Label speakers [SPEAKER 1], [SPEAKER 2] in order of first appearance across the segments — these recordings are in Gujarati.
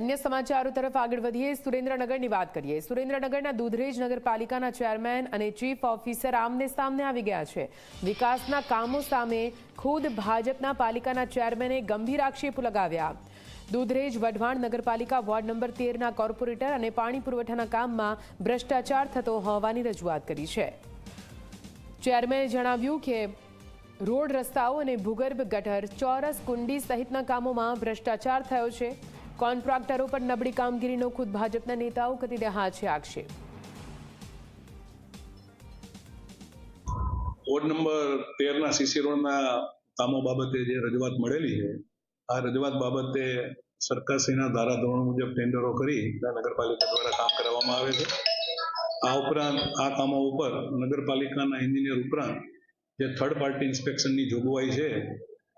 [SPEAKER 1] અન્ય સમાચારો તરફ આગળ વધીએ. સુરેન્દ્રનગરની વાત કરીએ. સુરેન્દ્રનગરના દૂધરેજ નગરપાલિકાના ચેરમેન અને ચીફ ઓફિસર આમને સામને આવી ગયા છે. વિકાસના કામો સામે ખુદ ભાજપના પાલિકાના ચેરમેને ગંભીર આક્ષેપો લગાવ્યા. દૂધરેજ વઢવાણ નગરપાલિકા વોર્ડ નંબર તેરના કોર્પોરેટર અને પાણી પુરવઠાના કામમાં ભ્રષ્ટાચાર થતો હોવાની રજૂઆત કરી છે. ચેરમેને જણાવ્યું કે, રોડ રસ્તાઓ અને ભૂગર્ભ ગટર ચોરસ કુંડી સહિતના કામોમાં ભ્રષ્ટાચાર થયો છે. કોન્ટ્રાક્ટરો પર નબળી કામગીરીનો ખુદ ભાજપના નેતાઓ કરી રહ્યા છે આક્ષેપ.
[SPEAKER 2] વોર્ડ નંબર તેરના સીસી રોડના કામો બાબતે જે રજૂઆત મળેલી છે, આ રજૂઆત બાબતે સરકારશ્રીના ધારાધોરણ મુજબ ટેન્ડરો કરી નગરપાલિકા દ્વારા કામ કરવામાં આવે છે. આ ઉપરાંત આ કામો ઉપર નગરપાલિકાના એન્જિનિયર ઉપરાંત જે થર્ડ પાર્ટી ઇન્સ્પેક્શનની જોગવાઈ છે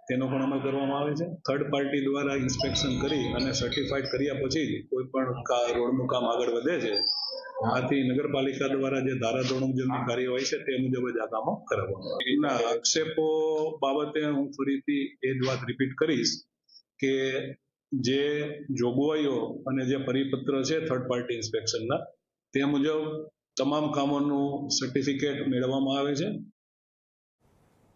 [SPEAKER 2] તેનો પણ અમલ કરવામાં આવે છે. થર્ડ પાર્ટી દ્વારા ઇન્સ્પેક્શન કરી અને સર્ટિફાઈડ કર્યા પછી કોઈ પણ રોડનું કામ આગળ વધે છે. આથી નગરપાલિકા દ્વારા જે ધારાધોરણ મુજબની કાર્યવાહી છે તે મુજબ જ આ કામો કરાવવામાં. એના આક્ષેપો બાબતે હું ફરીથી એ જ વાત રિપીટ કરીશ કે જે જોગવાઈઓ અને જે પરિપત્ર છે થર્ડ પાર્ટી ઇન્સ્પેક્શનના તે મુજબ તમામ કામોનું સર્ટિફિકેટ મેળવવામાં આવે છે.